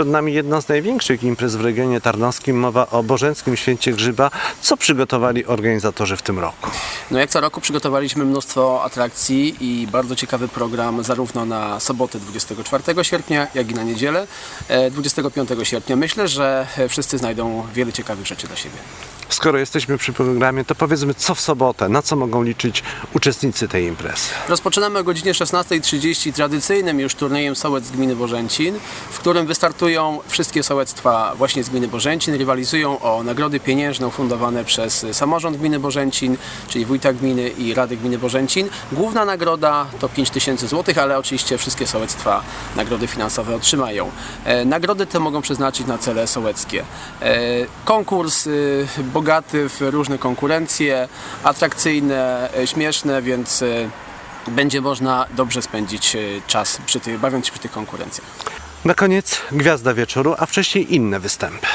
Przed nami jedna z największych imprez w regionie tarnowskim. Mowa o Bożenckim Święcie Grzyba. Co przygotowali organizatorzy w tym roku? No jak co roku przygotowaliśmy mnóstwo atrakcji i bardzo ciekawy program zarówno na sobotę 24 sierpnia, jak i na niedzielę e, 25 sierpnia. Myślę, że e, wszyscy znajdą wiele ciekawych rzeczy dla siebie. Skoro jesteśmy przy programie, to powiedzmy co w sobotę, na co mogą liczyć uczestnicy tej imprezy. Rozpoczynamy o godzinie 16.30 tradycyjnym już turniejem sołec z gminy Bożęcin, w którym wystartują wszystkie sołectwa właśnie z gminy Bożęcin, rywalizują o nagrody pieniężne ufundowane przez samorząd gminy Bożęcin, czyli wójta gminy i Rady Gminy Bożęcin. Główna nagroda to 5000 zł, ale oczywiście wszystkie sołectwa nagrody finansowe otrzymają. E, Nagrody te mogą przeznaczyć na cele sołeckie. E, Konkurs y, bogaty w różne konkurencje, atrakcyjne, e, śmieszne, więc będzie można dobrze spędzić czas przy tych, bawiąc się przy tych konkurencjach. Na koniec gwiazda wieczoru, a wcześniej inne występy.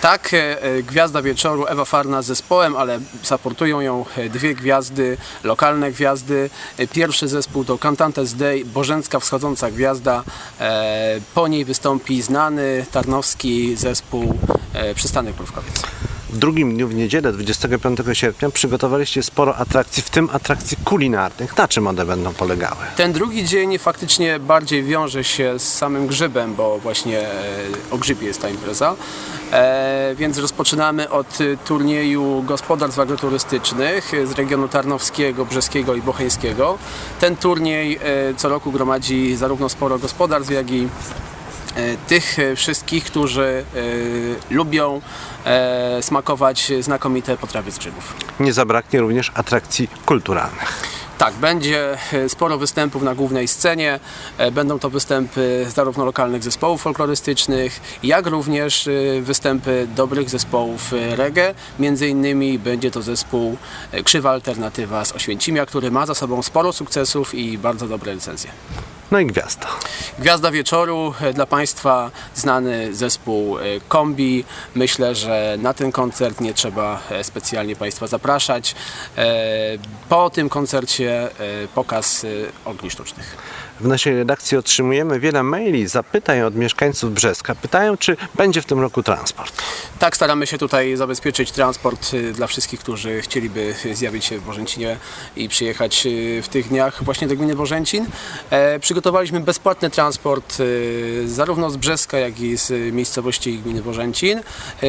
Tak, e, e, gwiazda wieczoru Ewa Farna z zespołem, ale supportują ją e, dwie gwiazdy, lokalne gwiazdy. Pierwszy zespół to Cantantes Day, Bożencka Wschodząca Gwiazda. Po niej wystąpi znany tarnowski zespół Przystanek Mrówkowiec. W drugim dniu, w niedzielę 25 sierpnia, przygotowaliście sporo atrakcji, w tym atrakcji kulinarnych. Na czym one będą polegały? Ten drugi dzień faktycznie bardziej wiąże się z samym grzybem, bo właśnie e, o grzybie jest ta impreza. E, więc rozpoczynamy od e, turnieju gospodarstw agroturystycznych z regionu tarnowskiego, brzeskiego i bocheńskiego. Ten turniej e, co roku gromadzi zarówno sporo gospodarstw, jak i tych e, wszystkich, którzy e, lubią e, smakować znakomite potrawy z grzybów. Nie zabraknie również atrakcji kulturalnych. Tak, będzie e, sporo występów na głównej scenie. E, Będą to występy zarówno lokalnych zespołów folklorystycznych, jak również e, występy dobrych zespołów e, reggae. Między innymi będzie to zespół e, Krzywa Alternatywa z Oświęcimia, który ma za sobą sporo sukcesów i bardzo dobre recenzje. No i gwiazda. Gwiazda wieczoru e, dla Państwa znany zespół e, Kombi. Myślę, że na ten koncert nie trzeba e, specjalnie Państwa zapraszać. Po tym koncercie pokaz ogni sztucznych. W naszej redakcji otrzymujemy wiele maili, zapytań od mieszkańców Brzeska. Pytają, czy będzie w tym roku transport. Tak, staramy się tutaj zabezpieczyć transport dla wszystkich, którzy chcieliby zjawić się w Bożęcinie i przyjechać w tych dniach właśnie do gminy Bożęcin. E, przygotowaliśmy bezpłatny transport y, zarówno z Brzeska, jak i z y, miejscowości gminy Bożęcin. E,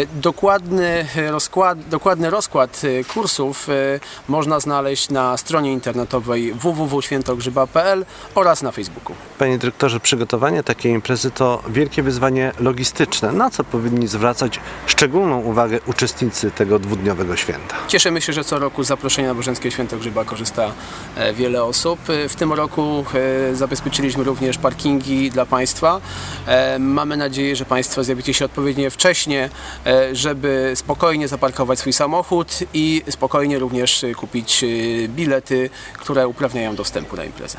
dokładny, rozkład, dokładny rozkład y, kursów y, można znaleźć na stronie internetowej www.świętogrzyba.pl oraz na Facebooku. Panie dyrektorze, przygotowanie takiej imprezy to wielkie wyzwanie logistyczne. Na co powinni zwracać szczególną uwagę uczestnicy tego dwudniowego święta? Cieszymy się, że co roku z zaproszenia na Bożeńskie Święto Grzyba korzysta e, wiele osób. E, W tym roku e, zabezpieczyliśmy również parkingi dla Państwa. E, Mamy nadzieję, że Państwo zjawicie się odpowiednio wcześnie, e, żeby spokojnie zaparkować swój samochód i spokojnie również e, kupić bilety, które uprawniają do wstępu na imprezę.